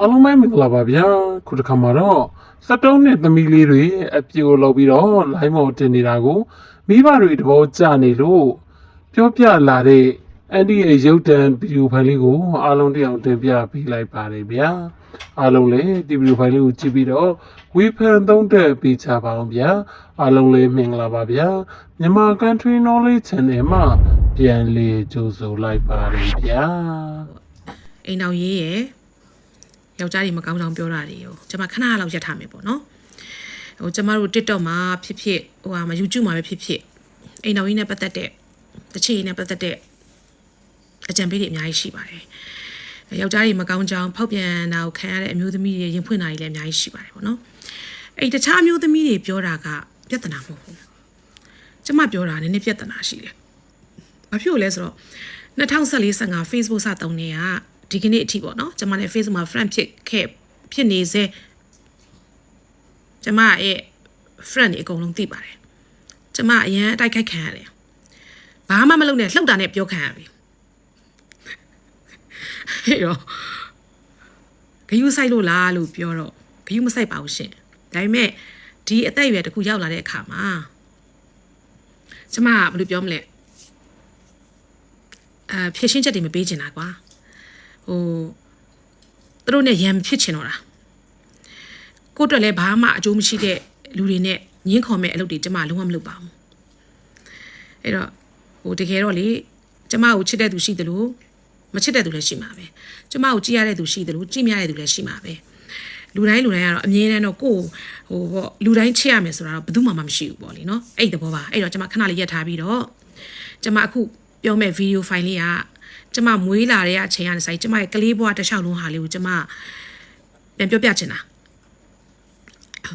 အားလုံးပဲမင်္ဂလာပါဗျာခုတစ်ခါမှာတော့စက်တုံးနဲ့သမီးလေးတွေအပြိုလောက်ပြီးတော့ line မော်တင်နေတာကိုမိဘတွေတဘောကြနေလို့ပြောပြလာတဲ့အန်ဒီရဲ့ရုပ်တံဗီဒီယိုဖိုင်လေးကိုအားလုံးတစ်ယောက်တင်ပြပေးလိုက်ပါတယ်ဗျာအားလုံးလည်းဒီဗီဒီယိုဖိုင်လေးကိုကြည့်ပြီးတော့ဝေဖန်သုံးသပ်ပေးချပါအောင်ဗျာအားလုံးလည်းမင်္ဂလာပါဗျာမြန်မာ Country Knowledge Channel မှာပြန်လည်ကြိုဆိုလိုက်ပါတယ်ဗျာအိမ်တော်ရေးရ ယ်ယောက်ျားတွေမကောင်းကြောင်ပြောတာတွေကိုကျွန်မခဏလောက်ရက်ထားမယ်ပေါ့နော်ဟိုကျမတို့ TikTok မှာဖြစ်ဖြစ်ဟိုဟာမှာ YouTube မှာပဲဖြစ်ဖြစ်အိမ်တော်ရေးနဲ့ပတ်သက်တဲ့တချီနဲ့ပတ်သက်တဲ့အကြံပေးတွေအများကြီးရှိပါတယ်ယောက်ျားတွေမကောင်းကြောင်ဖောက်ပြန်တာကိုခံရတဲ့အမျိုးသမီးတွေရင်ဖွင့်တာတွေလည်းအများကြီးရှိပါတယ်ပေါ့နော်အဲ့တခြားအမျိုးသမီးတွေပြောတာကပြဿနာမဟုတ်ဘူးကျမပြောတာနည်းနည်းပြဿနာရှိတယ်ဘာဖြစ်လို့လဲဆိုတော့2014 15 Facebook စတုံးနေက ဒီကနေ့အထိပေါ့နော်ကျွန်မနဲ့ Facebook မှာ friend ဖြစ်ခဲ့ဖြစ်နေစေကျွန်မရဲ့ friend တွေအကုန်လုံးသိပါတယ်ကျွန်မအရန်အတိုက်ခိုက်ခံရတယ်ဘာမှမလုပ်နဲ့လှုပ်တာနဲ့ပြောခံရပြီဟဲ့ရောဂယုဆိုင်လို့လားလို့ပြောတော့ဂယုမဆိုင်ပါဘူးရှင်ဒါပေမဲ့ဒီအသက်အရွယ်တစ်ခုရောက်လာတဲ့အခါမှာကျွန်မကဘယ်လိုပြောမလဲအာဖြည့်ရှင်းချက်တွေမပေးချင်တာကွာ ဟိုသူတို့ ਨੇ ရံဖြစ်ချင်တော့တာကိုယ့်အတွက်လည်းဘာမှအကျိုးမရှိတဲ့လူတွေနဲ့ညင်းခေါ်မဲ့အလုပ်တွေကျမလုံးဝမလုပ်ပါဘူးအဲ့တော့ဟိုတကယ်တော့လေကျမကိုချစ်တဲ့သူရှိတယ်လို့မချစ်တဲ့သူလည်းရှိမှာပဲကျမကိုကြည့်ရတဲ့သူရှိတယ်လို့ကြည့်မရတဲ့သူလည်းရှိမှာပဲလူတိုင်းလူတိုင်းကတော့အမြဲတမ်းတော့ကိုယ်ဟိုပေါ့လူတိုင်းချစ်ရမယ်ဆိုတာတော့ဘယ်သူမှမရှိဘူးပေါ့လေနော်အဲ့ဒီသဘောပါအဲ့တော့ကျမခဏလေးရက်ထားပြီးတော့ကျမအခုပြောမဲ့ဗီဒီယိုဖိုင်လေးက ကျမမွေးလာတဲ့အချိန်ကနေဆိုင်ကျမရဲ့ကလေးဘွားတစ်လျှောက်လုံးဟာလေးကိုကျမပြန်ပြောပြချင်တာ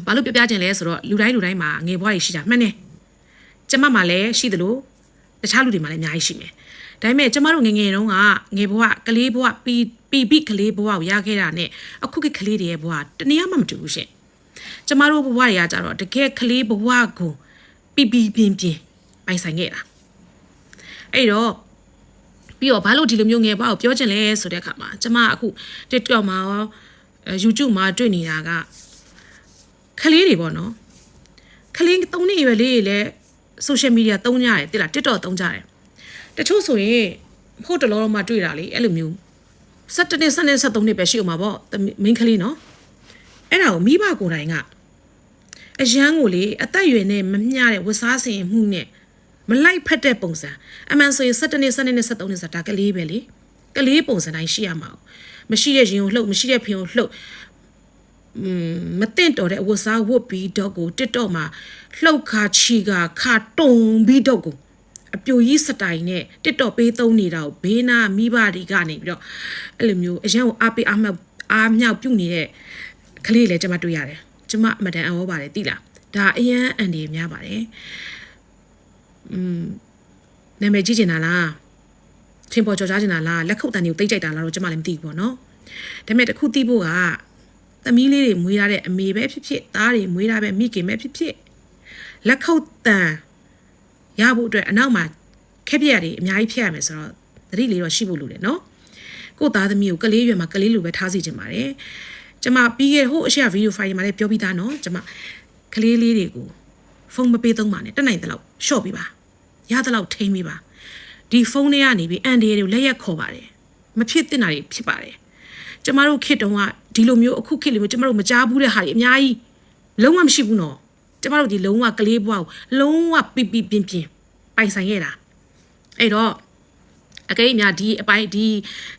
ဘာလို့ပြောပြချင်လဲဆိုတော့လူတိုင်းလူတိုင်းမှာငယ်ဘွားတွေရှိတာမှန်တယ်ကျမမှလည်းရှိသလိုတခြားလူတွေမှလည်းအများကြီးရှိမယ်ဒါပေမဲ့ကျမတို့ငယ်ငယ်တုန်းကငယ်ဘွားကလေးဘွားပီပီပိကလေးဘွားကိုရခဲ့တာနဲ့အခုကကလေးတွေရဲ့ဘွားတနည်းမှမတူဘူးရှင်ကျမတို့ဘွားတွေကကြတော့တကယ်ကလေးဘွားကိုပီပီပြင်းပြင်းပိုင်ဆိုင်ခဲ့တာအဲ့တော့ ပြီးတော့ဘာလို့ဒီလိုမျိုးငယ်ဘွားကိုပြောချင်လဲဆိုတဲ့အခါမှာကျမအခု TikTok မှာရောအဲ YouTube မှာတွေ့နေတာကခလေးတွေပေါ့နော်ခလေးသုံးနှစ်ရွယ်လေးတွေလည်း social media သုံးကြတယ်တိလား TikTok သုံးကြတယ်တချို့ဆိုရင်ဟိုတလောတော့မှတွေ့တာလေအဲ့လိုမျိုး17နှစ်17နှစ်73နှစ်ပဲရှိအောင်ပါပေါ့မင်းကလေးနော်အဲ့ဒါကိုမိဘကိုယ်တိုင်ကအရန်ကိုလေအသက်အရွယ်နဲ့မမျှတဲ့ဝတ်စားစင်မှုနဲ့ မလိုက်ဖက်တဲ့ပုံစံအမှန်ဆိုရင်17နှစ်17နှစ်73နှစ်ဆိုတာကလေးပဲလေကလေးပုံစံတိုင်းရှိရမှာ။မရှိတဲ့ရင်ကိုလှုပ်မရှိတဲ့ဖင်ကိုလှုပ်อืมမတင်တော်တဲ့အဝတ်စားဝတ်ပြီးတော့ကို TikTok မှာလှုပ်ခါချီကခါတုံပြီးတော့ကိုအပြိုကြီးစတိုင်နဲ့ TikTok ပေးသုံးနေတာကိုဘေးနာမိဘတွေကနေပြီးတော့အဲ့လိုမျိုးအရန်ကိုအားပေးအားမြောက်အားမြောက်ပြုတ်နေတဲ့ကလေးလည်းကျွန်မတွေ့ရတယ်။ကျွန်မအမတန်အံ့ဩပါတယ်တိလား။ဒါအရန်အန်ဒီများပါတယ်။ နာမည်ကြီးကျင်တာလားထင်ပေါ်ကျော်ကြားကျင်တာလားလက်ခုပ်တန်တွေကိုတိတ်ကြိုက်တာလားတော့ကျွန်မလည်းမသိဘူးပေါ့နော်ဒါပေမဲ့တစ်ခုသိဖို့ကသမီးလေးတွေမွေးရတဲ့အမေပဲဖြစ်ဖြစ်သားတွေမွေးရပဲမိခင်ပဲဖြစ်ဖြစ်လက်ခုပ်တန်ရဖို့အတွက်အနောက်မှာခက်ပြရတွေအများကြီးဖြစ်ရမယ်ဆိုတော့သတိလေးတော့ရှိဖို့လိုတယ်နော်ကို့သားသမီးကိုကလေးရွယ်မှာကလေးလိုပဲထားစီချင်ပါတယ်ကျွန်မပြီးခဲ့ဟိုအရှက်ဗီဒီယိုဖိုင်မှာလည်းပြောပြီးသားနော်ကျွန်မကလေးလေးတွေကိုဖုန်းမပေးသုံးပါနဲ့တက်နိုင်တဲ့လောက်ရှော့ပေးပါ ရတဲ့လောက်ထိမ့်မိပါဒီဖုန်းထဲကနေပြီးအန်ဒီတွေကိုလက်ရက်ခေါ်ပါတယ်မဖြစ်တင်တာတွေဖြစ်ပါတယ်ကျမတို့ခေတ်တုန်းကဒီလိုမျိုးအခုခေတ်လိုမျိုးကျမတို့မကြားဘူးတဲ့ဟာတွေအများကြီးလုံးဝမရှိဘူးနော်ကျမတို့ဒီလုံးဝကလေးဘွားကိုလုံးဝပြပြပြင်းပြင်းပိုင်ဆိုင်ခဲ့တာအဲ့တော့အကိအများဒီအပိုင်းဒီ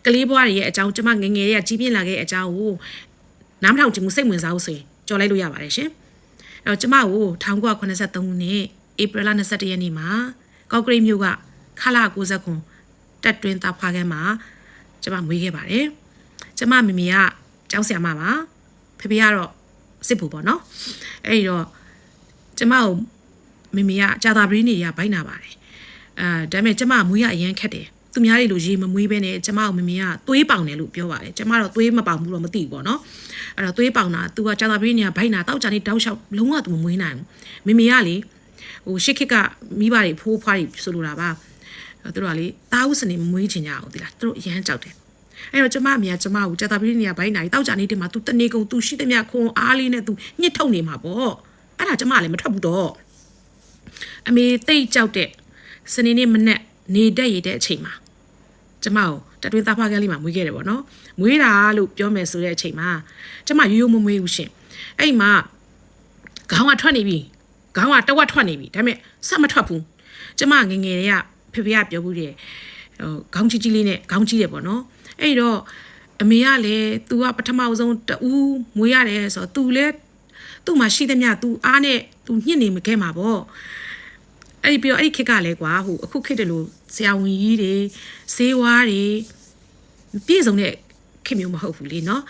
ကလေးဘွားတွေရဲ့အကြောင်းကျမငယ်ငယ်ရဲ့ကြီးပြင်းလာခဲ့တဲ့အကြောင်းကိုနားမထောင်ချင်ဘူးစိတ်ဝင်စားဖို့ဆိုရင်ကြော်လိုက်လို့ရပါတယ်ရှင်အဲ့တော့ကျမကို1983ခုနှစ်ဧပြီလ21ရက်နေ့မှာ ကော့ကရိတ်မြို့ကခလာ60ခွန်တက်တွင်းတာဖွားခန်းမှာကျမမွေးခဲ့ပါတယ်ကျမမမေကကျောင်းဆရာမပါဖေဖေကတော့စစ်ဖို့ပေါ့နော်အဲ့ဒီတော့ကျမကိုမမေကကြာတာပရင်းနေရဘိုင်းနာပါတယ်အဲဒါပေမဲ့ကျမမွေးရအရန်ခက်တယ်သူများတွေလိုရေးမမွေးပဲနဲ့ကျမကိုမမေကသွေးပေါင်တယ်လို့ပြောပါတယ်ကျမတော့သွေးမပေါင်ဘူးတော့မသိဘူးပေါ့နော်အဲ့တော့သွေးပေါင်တာ तू ကကြာတာပရင်းနေရဘိုင်းနာတောက်ကြနေတောက်လျှောက်လုံးဝ तू မမွေးနိုင်ဘူးမမေကလေ ဟိုရှစ်ခစ်ကမိဘတွေဖိုးဖွားတွေဆိုလိုတာပါသူတို့ကလေတားဥစနေမမွေးချင်ကြအောင်ဒီလားသူတို့အရန်ကြောက်တယ် အဲ့တော့ကျမအမေကကျမကိုကြာတာပတိနေရဘိုင်းနိုင်တောက်ကြနေတယ်မှာ तू တနေကုန် तू ရှိတဲ့မြခွန်အားလေးနဲ့ तू ညှစ်ထုတ်နေမှာပေါ့အဲ့ဒါကျမလည်းမထွက်ဘူးတော့အမေတိတ်ကြောက်တဲ့စနေနေ့မနက်နေတက်ရတဲ့အချိန်မှာကျမကိုတတွင်းသားဖားကလေးမှာမွေးခဲ့တယ်ပေါ့နော်မွေးတာလို့ပြောမယ်ဆိုတဲ့အချိန်မှာကျမရိုးရိုးမမွေးဘူးရှင်အဲ့မှာခေါင်းကထွက်နေပြီ ခေါင်းကတဝက်ထွက်နေပြီဒါပေမဲ့ဆက်မထွက်ဘူးကျမငယ်ငယ်တွေကဖေဖေကပြောဘူးတယ်ဟိုခေါင်းကြီးကြီးလေးနဲ့ခေါင်းကြီးတယ်ပေါ့နော်အဲ့တော့အမေကလည်း तू ကပထမဆုံးတူမွေးရတယ်ဆိုတော့ तू လည်းသူ့မှာရှိသမျှ तू အားနဲ့ तू ညှစ်နေမခဲ့မှာပေါ့အဲ့ဒီပြီးတော့အဲ့ဒီခေတ်ကလည်းကွာဟိုအခုခေတ်တလို့ဆရာဝန်ကြီးတွေဈေးဝါးတွေပြည့်စုံတဲ့ခေတ်မျိုးမဟုတ်ဘူးလေနော်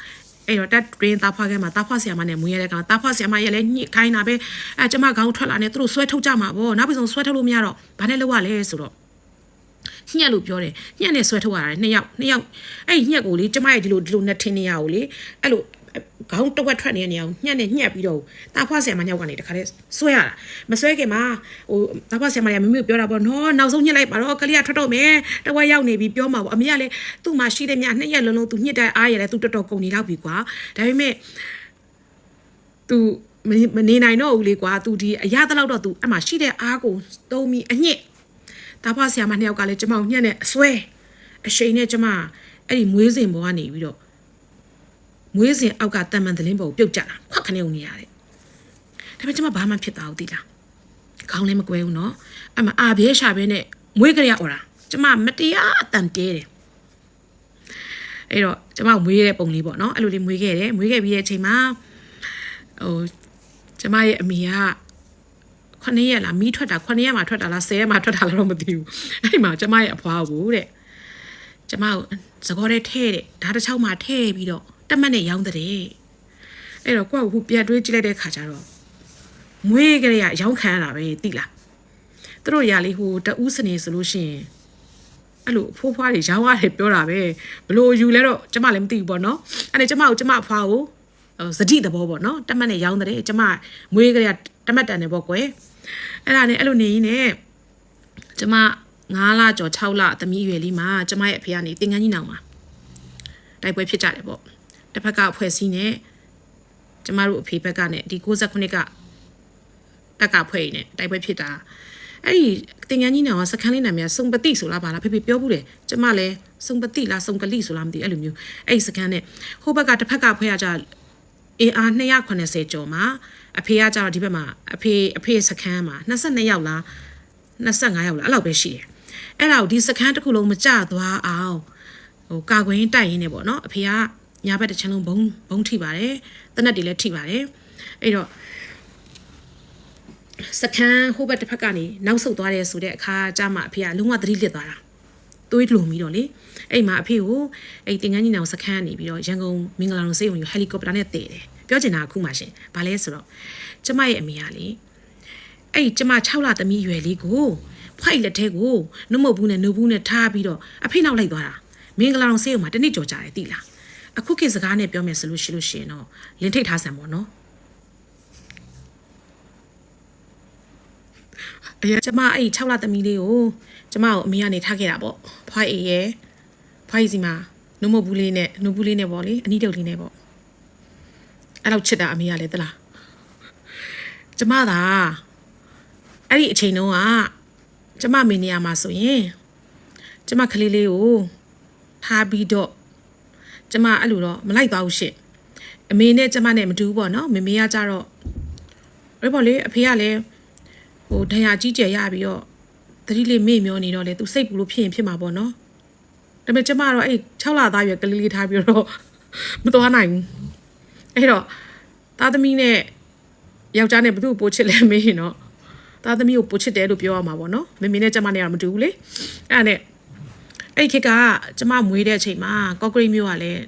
အဲ့တော့တက်တွင်းသားဖွားခဲမှာသားဖွားဆရာမနဲ့မွေးရတဲ့ကောင်သားဖွားဆရာမရဲ့လည်းညှစ်ခိုင်းတာပဲအဲကျမခေါင်းထွက်လာနေသူတို့ဆွဲထုတ်ကြမှာပေါ့နောက်ပြီးဆုံးဆွဲထုတ်လို့မရတော့ဘာနဲ့လောက်ရလဲဆိုတော့ညက်လို့ပြောတယ်ညက်နဲ့ဆွဲထုတ်ရတာနှစ်ယောက်နှစ်ယောက်အဲ့ညက်ကိုလေကျမရဲ့ဒီလိုဒီလိုနဲ့ထင်းနေရကိုလေအဲ့လို ခေါင်းတဝက်ထွက်နေတဲ့နေရာကိုညှက်နဲ့ညှက်ပြီးတော့တာဖွားဆရာမညောက်ကနေတခါတည်းဆွဲရတာမဆွဲခင်မှာဟိုတာဖွားဆရာမကမမေကိုပြောတာပေါ့နော်နောက်ဆုံးညှက်လိုက်ပါတော့ကလေးကထွက်တော့မယ်တဝက်ရောက်နေပြီပြောမှာပေါ့အမေကလည်းသူ့မှာရှိတဲ့မြနှစ်ရက်လုံးလုံးသူညှက်တဲ့အားရလဲသူတော်တော်ကုန်နေတော့ပြီကွာဒါပေမဲ့သူမနေနိုင်တော့ဘူးလေကွာ तू ဒီအရတလောက်တော့ तू အမှရှိတဲ့အားကိုသုံးပြီးအညစ်တာဖဆရာမနှစ်ယောက်ကလည်းကျမကိုညှက်နဲ့အဆွဲအရှိန်နဲ့ကျမအဲ့ဒီမွေးစင်ပေါ်ကနေပြီးတော့ မွေးစဉ်အောက်ကတန်မှန်သတင်းပေါ်ပြုတ်ကျတာခွက်ခနဲ့ဝင်ရတယ်ဒါပေမဲ့ကျွန်မဘာမှဖြစ်တာဟုတ်သီလားခေါင်းလည်းမကွဲဘူးနော်အမအာဘဲရှာဘဲနဲ့မွေးကြရအော်တာကျွန်မမတရားအတန်တဲတယ်အဲ့တော့ကျွန်မမွေးရတဲ့ပုံလေးပေါ့နော်အဲ့လိုလေးမွေးခဲ့တယ်မွေးခဲ့ပြီးတဲ့အချိန်မှာဟိုကျွန်မရဲ့အမေက9ရက်လားမီးထွက်တာ9ရက်မှာထွက်တာလား10ရက်မှာထွက်တာလားတော့မသိဘူးအဲ့ဒီမှာကျွန်မရဲ့အဖွားကိုတဲ့ကျွန်မကိုသကောတဲ့ထဲတဲ့ဓာတ်တစ်ချောင်းမှာထဲပြီးတော့ တက်မက်နဲ့ရောင်းတဲ့အဲ့တော့ကိုကခုပြတ်တွေးကြည့်လိုက်တဲ့ခါကျတော့မွေးကလေးကရောင်းခံရတာပဲတိလားသူတို့ရာလေးဟိုတအူးစနေဆိုလို့ရှိရင်အဲ့လိုအဖိုးဖွားတွေရောင်းရတယ်ပြောတာပဲဘလို့ယူလဲတော့ကျမလည်းမသိဘူးပေါ့နော်အဲ့ဒါကျမကိုကျမအဖွားကိုဟိုစတိသဘောပေါ့နော်တက်မတ်နဲ့ရောင်းတဲ့ကျမမွေးကလေးကတက်မတ်တန်နေပေါ့ကွယ်အဲ့ဒါနဲ့အဲ့လိုနေရင်းနဲ့ကျမ9လကျော်6လသမီးအရွယ်လေးမှာကျမရဲ့အဖေကနေတင်ကန်းကြီးနောင်မှာတိုက်ပွဲဖြစ်ကြတယ်ပေါ့ တစ်ဖက်ကအဖွဲ့စည်းနဲ့ကျမတို့အဖေဘက်ကနဲ့ဒီ69ကတက်ကဖွဲ့နေတိုက်ပွဲဖြစ်တာအဲ့ဒီတင်ကန်းကြီးနောင်ကစခန်းလေးနာမည်စုံပတိဆိုလားပါလားဖေဖေပြောဘူးတယ်ကျမလည်းစုံပတိလားစုံကလိဆိုလားမသိအဲ့လိုမျိုးအဲ့ဒီစခန်းနဲ့ဟိုဘက်ကတစ်ဖက်ကဖွဲ့ရကြအင်အား280ကျော်မှာအဖေကကြတော့ဒီဘက်မှာအဖေအဖေစခန်းမှာ22ယောက်လား25ယောက်လားအဲ့လောက်ပဲရှိတယ်။အဲ့ဒါကိုဒီစခန်းတစ်ခုလုံးမကြသွားအောင်ဟိုကာကွယ်ရင်တိုက်ရင်းနေပေါ့နော်အဖေက ညာဘက်တစ်ချမ်းလုံးဘုံဘုံထိပါတယ်။တနက်တွေလည်းထိပါတယ်။အဲ့တော့စခန်းဟိုဘက်တစ်ဖက်ကနေနောက်ဆုတ်သွားတယ်ဆိုတဲ့အခါကျမှအဖေကလုံးဝသတိလစ်သွားတာ။တွေးလုံပြီးတော့လေအဲ့မှာအဖေကိုအဲ့တင်ကန်းကြီးနောင်စခန်းနေပြီးတော့ရန်ကုန်မင်္ဂလာတော်စေးုံယူဟယ်လီကော်ပတာနဲ့တည်တယ်ပြောချင်တာအခုမှရှင်ဘာလဲဆိုတော့ကျမရဲ့အမေကလေအဲ့ကျမ6လသမီးရွယ်လေးကိုဖိုက်လက်ထဲကိုနှုတ်မဘူးနဲ့နှုတ်ဘူးနဲ့ထားပြီးတော့အဖေနောက်လိုက်သွားတာမင်္ဂလာတော်စေးုံမှာတနေ့ကြော်ကြတယ်တိလား အခုခေတ်စကားနဲ့ပြောမယ်ဆိုလို့ရှိလို့ရှိရင်တော့လင်းထိတ်ထားဆံပေါ့နော်အရင်ကျမအဲ့6လသမီးလေးကိုကျမကိုအမေကနေထားခဲ့တာပေါ့ဖွားအေးရဲ့ဖွားအေးစီမှာနှုတ်မဘူးလေးနဲ့နှုတ်ဘူးလေးနဲ့ပေါ့လေအနီးတုပ်လေးနဲ့ပေါ့အဲ့လောက်ချစ်တာအမေကလည်းသလားကျမသာအဲ့ဒီအချိန်တုန်းကကျမမေနေရမှာဆိုရင်ကျမကလေးလေးကိုထားပြီးတော့ ကျမအဲ့လိုတော့မလိုက်သွားဘူးရှင့်အမေနဲ့ကျမနဲ့မတူဘူးပေါ့နော်မေမေကကြတော့အဲ့ပေါ့လေအဖေကလည်းဟိုဒဏ်ရာကြီးကျယ်ရပြီးတော့သတိလေးမေ့မျောနေတော့လေသူစိတ်ပူလို့ဖြစ်ရင်ဖြစ်မှာပေါ့နော်ဒါပေမဲ့ကျမတော့အဲ့6လသားရွယ်ကလေးလေးထားပြီးတော့မတော်နိုင်ဘူးအဲ့တော့သားသမီးနဲ့ယောက်ျားနဲ့ဘသူ့ကိုပိုချစ်လဲမေးရင်တော့သားသမီးကိုပိုချစ်တယ်လို့ပြောရမှာပေါ့နော်မေမေနဲ့ကျမနဲ့ကမတူဘူးလေအဲ့ဒါနဲ့ အဲ့ဒီခေတ်ကကျမမွေးတဲ့အချိန်မှာကော့ကရိတ်မြို့ကလည်း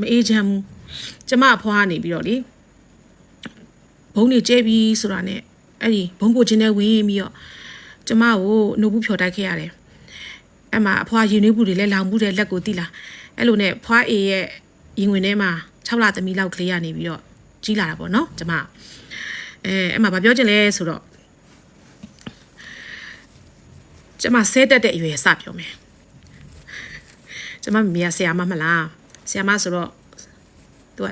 မအေးချမ်းဘူးကျမအဖွားကနေပြီးတော့လေဘုံနေကျဲပြီးဆိုတာနဲ့အဲ့ဒီဘုံကိုချင်းနဲ့ဝင်ပြီးတော့ကျမကိုနှုတ်ဘူးဖြော်တိုက်ခဲ့ရတယ်အဲ့မှာအဖွားရင်နှွေးဘူးတွေလည်းလောင်မှုတဲ့လက်ကိုတိလာအဲ့လိုနဲ့ဖွားအေရဲ့ရင်ဝင်ထဲမှာ6လသမီးလောက်ကလေးရနေပြီးတော့ကြီးလာတာပေါ့နော်ကျမအဲအဲ့မှာဗာပြောချင်လဲဆိုတော့ကျမဆဲတက်တဲ့အရွယ်စပြောမယ် ကျမမမေကဆရာမမလားဆရာမဆိုတော့သူက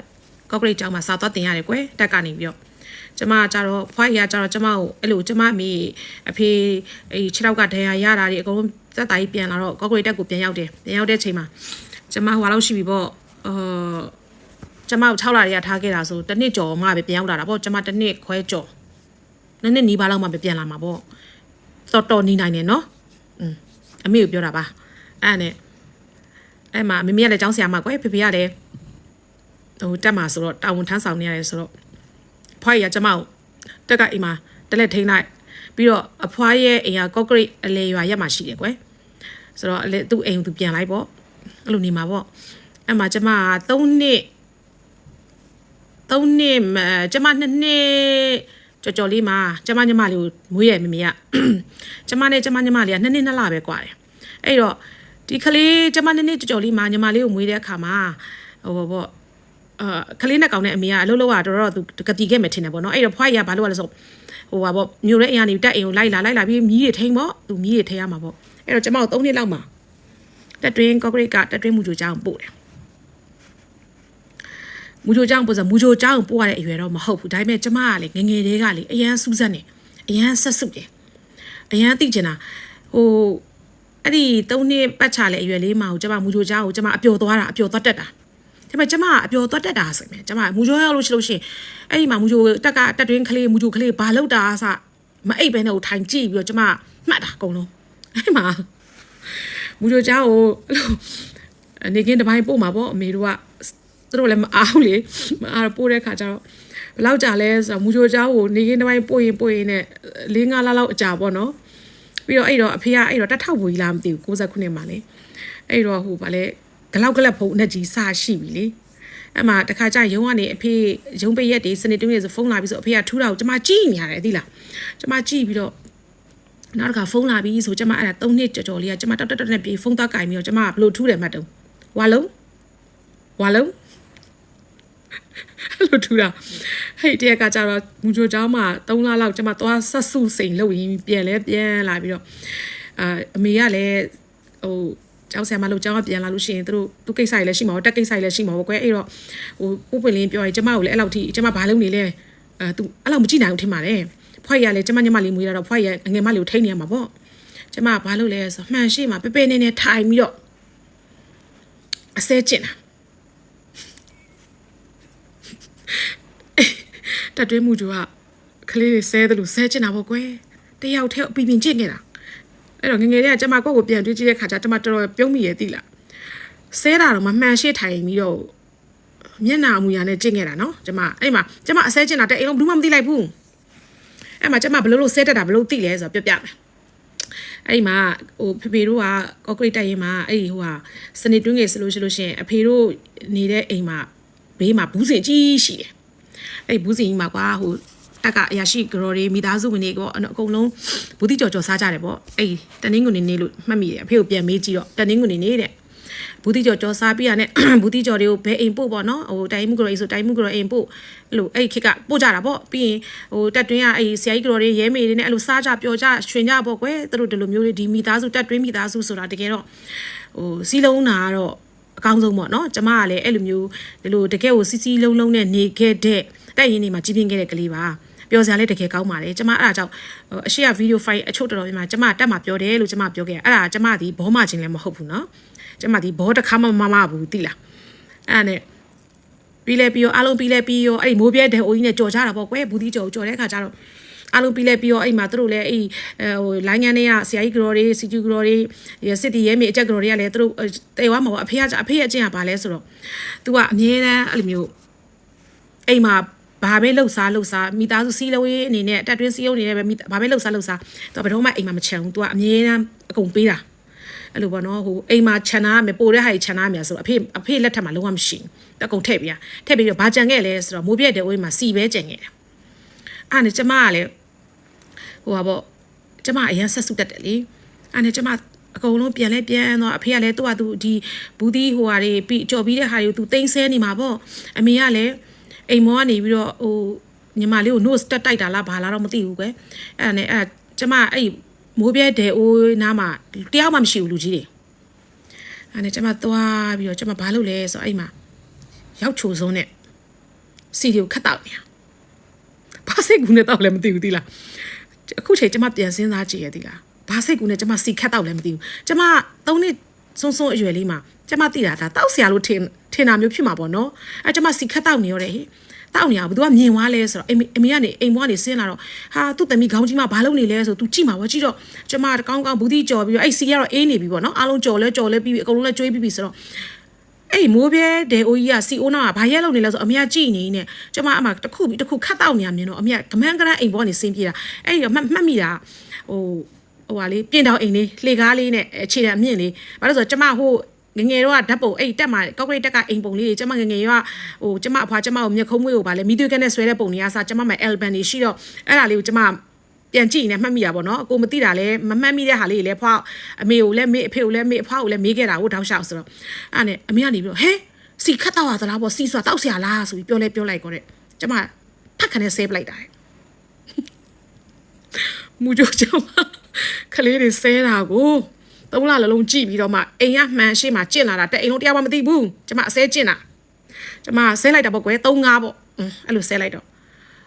ကော့ဂရိတ်ကျောင်းမှာစာသွားတင်ရတယ်ကွယ်တက်ကနေပြီးတော့ကျမကကြတော့ဖွားရီကကြတော့ကျမကိုအဲ့လိုကျမအမေအဖေအဲ့ခြေထောက်ကဒဏ်ရာရတာတွေအကုန်လုံးစက်သားကြီးပြန်လာတော့ကော့ဂရိတ်တက်ကိုပြန်ရောက်တယ်ပြန်ရောက်တဲ့ချိန်မှာကျမဟိုလောက်ရှိပြီပေါ့အာကျမကို6လတွေကထားခဲ့တာဆိုတစ်နှစ်ကျော်မှပဲပြန်ရောက်လာတာပေါ့ကျမတစ်နှစ်ခွဲကျော်နှစ်နှစ်နီးပါးလောက်မှပဲပြန်လာမှာပေါ့တော်တော်နေနိုင်တယ်နော်อืมအမေကိုပြောတာပါအဲ့ဒါနဲ့ အဲ့မှာမမေကလည်းចောင်းဆရာမကွယ်ဖေဖေကလည်းဟိုတက်မှာဆိုတော့တာဝန်ထမ်းဆောင်နေရတယ်ဆိုတော့ဖွားရကျမကိုတက်ကအိမ်မှာတလက်ထိန်းလိုက်ပြီးတော့အဖွားရဲ့အိမ်ကကော့ကရိတ်အလဲရွာရက်မှာရှိတယ်ကွယ်ဆိုတော့အလဲသူ့အိမ်ကိုသူပြန်လိုက်ပေါ့အဲ့လိုနေမှာပေါ့အဲ့မှာကျမက3နှစ်3နှစ်ကျမ2နှစ်ကြော်ကြော်လေးမှာကျမညီမလေးကိုမွေးရမမေကကျမနဲ့ကျမညီမလေးက2နှစ်2လပဲကွာတယ်အဲ့တော့ ဒီကလေးကျမနှစ်နှစ်ကြော်ကြော်လေးမှာညီမလေးကိုမွေးတဲ့အခါမှာဟိုဘောပေါ့အာကလေးနဲ့ကောင်တဲ့အမေကအလုပ်လုပ်ရတော့တော့သူကတိခဲ့မယ်ထင်တယ်ပေါ့နော်အဲ့တော့ဖွားရကဘာလို့လဲဆိုဟိုပါပေါ့မျိုးရဲ့အိမ်ကနေတက်အိမ်ကိုလိုက်လာလိုက်လာပြီးမြီးတွေထိန်ပေါ့သူမြီးတွေထိန်ရမှာပေါ့အဲ့တော့ကျမတို့3နှစ်လောက်မှာတက်တွင်းကော့ဂရိတ်ကတက်တွင်းမူဂျိုချောင်းပို့တယ်မူဂျိုချောင်းပို့ဆိုမူဂျိုချောင်းပို့ရတဲ့အရွယ်တော့မဟုတ်ဘူးဒါပေမဲ့ကျမကလေငယ်ငယ်လေးကလေအရန်စူးစက်နေအရန်ဆက်စုတယ်အရန်သိကျင်တာဟို အဲ့ဒီ၃နှစ်ပတ်ချလဲအရွယ်လေးမှာကိုကျမမူဂျိုချာကိုကျမအပျော်သွားတာအပျော်သွားတတ်တာဒါပေမဲ့ကျမကအပျော်သွားတတ်တာဆိုရင်ကျမမူဂျိုရောက်လို့ရှိလို့ရှင်အဲ့ဒီမှာမူဂျိုတက်ကတက်တွင်းကလေးမူဂျိုကလေးဘာလောက်တာအစမအိပ်ဘဲနဲ့ထိုင်ကြည့်ပြီးတော့ကျမမှတ်တာအကုန်လုံးအဲ့မှာမူဂျိုချာကိုအဲ့လိုနေကင်းတစ်ပိုင်းပို့မှာပေါ့အမေတို့ကသူတို့လည်းမအားဘူးလေမအားပို့တဲ့ခါကျတော့ဘလောက်ကြာလဲဆိုတော့မူဂျိုချာကိုနေကင်းတစ်ပိုင်းပို့ရင်ပို့ရင်နဲ့၄-၅လလောက်အကြာပေါ့နော် ပြီးတော့အဲ့တော့အဖေကအဲ့တော့တက်ထောက်ဘူးကြီးလားမသိဘူး69နှစ်မှာလေအဲ့တော့ဟိုဗာလဲဂလောက်ကလက်ဖုံအနဲ့ကြီးစရှိပြီလေအဲ့မှာတခါကျရုံကနေအဖေရုံပိတ်ရက်တွေစနေတုံးနေဆိုဖုန်းလာပြီးဆိုအဖေကထူးတာကိုကျမကြည့်နေရတယ်သိလားကျမကြည့်ပြီးတော့နောက်တစ်ခါဖုန်းလာပြီးဆိုကျမအဲ့ဒါ၃နှစ်ကြော်ကြော်လေးကကျမတောက်တောက်တောက်နဲ့ပြေဖုန်းသွားကင်ပြီးတော့ကျမကဘလို့ထူးတယ်မှတ်တုံးဝါလုံးဝါလုံး အဲ့လိုထူတာဟဲ့တရကကြတော့မူဂျိုเจ้าမှာ3လလောက်ကျမသွားဆက်စုစိန်လုပ်ရင်းပြန်လဲပြန်လာပြီးတော့အာအမေကလည်းဟိုကျောင်းဆရာမလို့ကျောင်းကပြန်လာလို့ရှိရင်သူတို့သူကိစ္စတွေလည်းရှိမှာပေါ့တက်ကိစ္စတွေလည်းရှိမှာပေါ့ကွယ်အဲ့တော့ဟိုပုပ်ပွင့်လင်းပြောရင်ကျမကိုလည်းအဲ့လောက်ထိကျမဘာလုပ်နေလဲအဲသူအဲ့လောက်မကြည့်နိုင်ဘူးထင်ပါတယ်ဖွားရလည်းကျမညမလေးမွေးရတော့ဖွားရငယ်မလေးကိုထိနေရမှာပေါ့ကျမဘာလုပ်လဲဆိုမှန်ရှိမှာပေပေနေနေထိုင်ပြီးတော့အစဲကျင်တာ တက်တွင်းမှုจูကကလေးတွေဆဲတယ်လို့ဆဲကျင်တာပေါ့ကွယ်တယောက်တည်းအပီပင်ကျင့်ခဲ့တာအဲ့တော့ငယ်ငယ်လေးကကျမကိုယ့်ကိုပြန်တွေးကြည့်တဲ့ခါကျကျမတော်တော်ပြုံးမိရဲ့တိလားဆဲတာတော့မမှန်ရှိထိုင်ပြီးတော့မျက်နှာအမူအရာနဲ့ကျင့်ခဲ့တာနော်ကျမအဲ့မှာကျမအဆဲကျင့်တာတဲ့အိမ်လုံးဘူးမှမသိလိုက်ဘူးအဲ့မှာကျမဘလို့လို့ဆဲတက်တာဘလို့သိလဲဆိုတော့ပြပြမယ်အဲ့ဒီမှာဟိုဖေဖေတို့ကကော့ကရစ်တိုက်ရင်မှာအဲ့ဒီဟိုဟာစနေတွင်းငယ်ဆိုလို့ရှိလို့ရှင်အဖေတို့နေတဲ့အိမ်မှာ ဘေးမှာဘူးစင်ကြီးရှိတယ်အဲ့ဒီဘူးစင်ကြီးမှာကွာဟိုတက်ကအရာရှိဂရော်တွေမိသားစုဝင်တွေကောအကုန်လုံးဘူးတိကြော်ကြော်စားကြတယ်ပေါ့အဲ့တနင်္ဂနွေနေ့လို့မှတ်မိတယ်အဖေကိုပြန်မေးကြည့်တော့တနင်္ဂနွေနေ့တဲ့ဘူးတိကြော်ကြော်စားပြီးရတဲ့ဘူးတိကြော်တွေကိုဘယ်အိမ်ပို့ပေါ့နော်ဟိုတိုင်းမှုဂရော်ကြီးဆိုတိုင်းမှုဂရော်အိမ်ပို့အဲ့လိုအဲ့ခစ်ကပို့ကြတာပေါ့ပြီးရင်ဟိုတက်တွင်းကအဲ့ဆရာကြီးဂရော်တွေရဲမေတွေနဲ့အဲ့လိုစားကြပျော်ကြရွှင်ကြပေါ့ကွယ်သူတို့ဒီလိုမျိုးတွေဒီမိသားစုတက်တွင်းမိသားစုဆိုတာတကယ်တော့ဟိုစီးလုံးနာကတော့ အကောင်းဆုံးပေါ့နော်ကျမကလည်းအဲ့လိုမျိုးဒီလိုတကယ်ကိုစီစီလုံးလုံးနဲ့နေခဲ့တဲ့တက်ရင်နေမှာကြီးပြင်းခဲ့တဲ့ကလေးပါပြောစရာလည်းတကယ်ကောင်းပါတယ်ကျမအဲ့ဒါကြောင့်အရှိရဗီဒီယိုဖိုင်အချို့တော်တော်များများကျမတက်မှာပြောတယ်လို့ကျမပြောခဲ့အဲ့ဒါကျမဒီဘောမချင်းလည်းမဟုတ်ဘူးနော်ကျမဒီဘောတစ်ခါမှမမဘူးတိလားအဲ့ဒါနဲ့ပြီးလဲပြီးရောအလုံးပြီးလဲပြီးရောအဲ့ဒီမိုးပြဲတဲ့အိုကြီးနဲ့ကြော်ကြတာပေါ့ကွယ်ဘူးဒီကြော်ကြော်တဲ့အခါကျတော့ အားလုံးပြီးလဲပြီးရောအဲ့မှာသူတို့လည်းအဲ့ဟိုလိုင်းငန်းတွေကဆရာကြီးကတော်တွေစီကျူကတော်တွေစစ်တီရဲမေအကြက်ကတော်တွေကလည်းသူတို့တေဝါမှာပေါ့အဖေကအဖေရဲ့အချင်းကဘာလဲဆိုတော့ तू ကအမြဲတမ်းအဲ့လိုမျိုးအိမ်မှာဘာပဲလှုပ်စားလှုပ်စားမိသားစုစီးလုံးရေးအနေနဲ့တက်တွင်းစီးရုံအနေနဲ့ပဲဘာပဲလှုပ်စားလှုပ်စားသူကဘယ်တော့မှအိမ်မှာမချန်ဘူး तू ကအမြဲတမ်းအကုန်ပေးတာအဲ့လိုပေါ့နော်ဟိုအိမ်မှာခြံနာရမယ်ပိုတဲ့ဟာကြီးခြံနာရမယ်ဆိုတော့အဖေအဖေလက်ထက်မှာလုံးဝမရှိဘူးအကုန်ထည့်ပြရထည့်ပြီးတော့ဘာကြံခဲ့လဲဆိုတော့မိုးပြက်တဲ့အိုးမှာစီပဲကြံခဲ့တာအဲ့နဲ့ကျမကလည်း ဟိုပါပေါ့ကျမအရင်ဆက်စုတက်တယ်လေအဲ့နဲ့ကျမအကုန်လုံးပြန်လဲပြန်တော့အဖေကလည်းသူ့ဟာသူဒီဘူးဒီဟိုဟာတွေပြီးကြော်ပြီးတဲ့ဟာတွေကိုသူတိမ့်ဆဲနေမှာပေါ့အမေကလည်းအိမ်မောကနေပြီးတော့ဟိုညီမလေးကို nose တက်တိုက်တာလားဘာလားတော့မသိဘူးကွယ်အဲ့ဒါနဲ့အဲ့ကျမအဲ့မိုးပြဲဒဲအိုးနားမှာတယောက်မှမရှိဘူးလူကြီးတွေအဲ့နဲ့ကျမသွားပြီးတော့ကျမဘာလုပ်လဲဆိုတော့အဲ့မှာရောက်ချိုစုံးနဲ့စီဒီကိုခတ်တောက်နေတာဘာစိတ်ကူနဲ့တောက်လဲမသိဘူးသီလား အခုချိန်ကျမပြန်စဉ်းစားကြည့်ရသီလားဘာစိတ်ကူနဲ့ကျမစီခတ်တောက်လဲမသိဘူးကျမသုံးနှစ်စုံစုံအရွယ်လေးမှာကျမသိတာဒါတောက်ဆရာလို့ထင်ထင်တာမျိုးဖြစ်မှာပေါ့နော်အဲကျမစီခတ်တောက်နေရတဲ့ဟိတောက်နေရဘသူကမြင်သွားလဲဆိုတော့အမေအမေကနေအိမ်ဘွားနေဆင်းလာတော့ဟာသူ့သမီးခေါင်းကြီးမဘာလုပ်နေလဲဆိုသူကြည့်မှာပေါ့ကြည့်တော့ကျမတကောင်းကောင်းဘူးတိကြော်ပြီးတော့အဲ့စီကတော့အေးနေပြီပေါ့နော်အားလုံးကြော်လဲကြော်လဲပြီးပြီအကုန်လုံးလဲကျွေးပြီးပြီဆိုတော့ အဲ့မိုးပြဲဒေအိုကြီးကစီအိုနာကဘာရက်လုံနေလဲဆိုအမေကကြည့်နေနေကျမအမတစ်ခုပြီးတစ်ခုခတ်တောက်နေရမြင်တော့အမေကကမန်းကရန်အိမ်ပေါ်ကနေဆင်းပြေးတာအဲ့ဒီမှတ်မှတ်မိတာဟိုဟိုဟာလေးပြင်တောင်အိမ်လေးလှေကားလေးနဲ့အခြေတံအမြင့်လေးဘာလို့ဆိုတော့ကျမဟိုငငယ်တော့ဓာတ်ပုံအဲ့တက်မှာကောက်ကရိတ်တက်ကအိမ်ပုံလေးတွေကျမငငယ်ရောဟိုကျမအဖွာကျမကိုမျက်ခုံးမွေးကိုဗာလဲမိသွေးကနဲ့ဆွဲတဲ့ပုံတွေကစကျမမှာ album တွေရှိတော့အဲ့ဒါလေးကိုကျမ ပြန်ကြည့်ရင်လည်းမှတ်မိတာပေါ့နော်ကိုမသိတာလည်းမမှတ်မိတဲ့ဟာလေးတွေလည်းဖွားအမေကိုလည်းမေးအဖေကိုလည်းမေးအဖွားကိုလည်းမေးခဲ့တာကိုတောက်လျှောက်ဆိုတော့အဲ့နဲ့အမေကနေပြီးတော့ဟဲစီခတ်တော့ရသလားပေါ့စီဆိုတာတောက်ဆရာလားဆိုပြီးပြောလဲပြောလိုက်ကောတဲ့ကျမဖတ်ခနဲ့ဆဲပလိုက်တာမူကြကျမခလေးတွေဆဲတာကိုသုံးလလုံးလုံးကြည့်ပြီးတော့မှအိမ်ကမှန်ရှေ့မှာကျင့်လာတာတဲ့အိမ်လုံးတရားမှမသိဘူးကျမအဆဲကျင့်တာကျမဆဲလိုက်တာပေါ့ကွယ်၃၅ပေါ့အဲ့လိုဆဲလိုက်တော့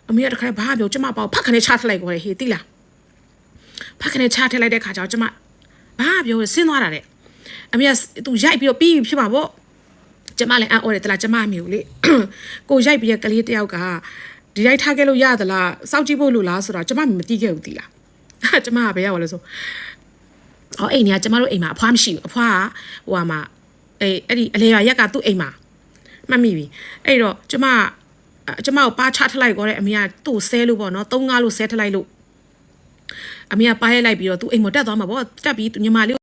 အမေကတခါဘာပြောကျမပေါ့ဖတ်ခနဲ့ချထလိုက်ခေါ်တယ်ဟေးတိလားဖတ်ခနဲ့ချထလိုက်တဲ့ခါကျတော့ကျမဘာပြောလဲဆင်းသွားတာတဲ့အမေကသူရိုက်ပြီးတော့ပြီးပြီဖြစ်မှာပေါ့ကျမလည်းအံ့ဩတယ်တလားကျမအမေကိုလေကိုရိုက်ပြီးတဲ့ကလေးတယောက်ကဒီရိုက်ထားခဲ့လို့ရသလားစောက်ကြည့်ဖို့လို့လားဆိုတော့ကျမမသိခဲ့ဘူးတိလားကျမကဘယ်ရောက်လဲဆိုဟောအိမ်ကကျမတို့အိမ်မှာအဖွားမရှိဘူးအဖွားကဟိုဟာမှာအေးအဲ့ဒီအလေရရက်ကသူ့အိမ်မှာမှတ်မိပြီအဲ့တော့ကျမအ ကျမကိုပါချထလိုက်ခေါ်တဲ့အမေကသူ့ကိုဆဲလို့ပေါ့နော်သုံးငါလို့ဆဲထလိုက်လို့အမေကပါရဲလိုက်ပြီးတော့သူ့အိမ်မတက်သွားမှာပေါ့တက်ပြီးညီမလေး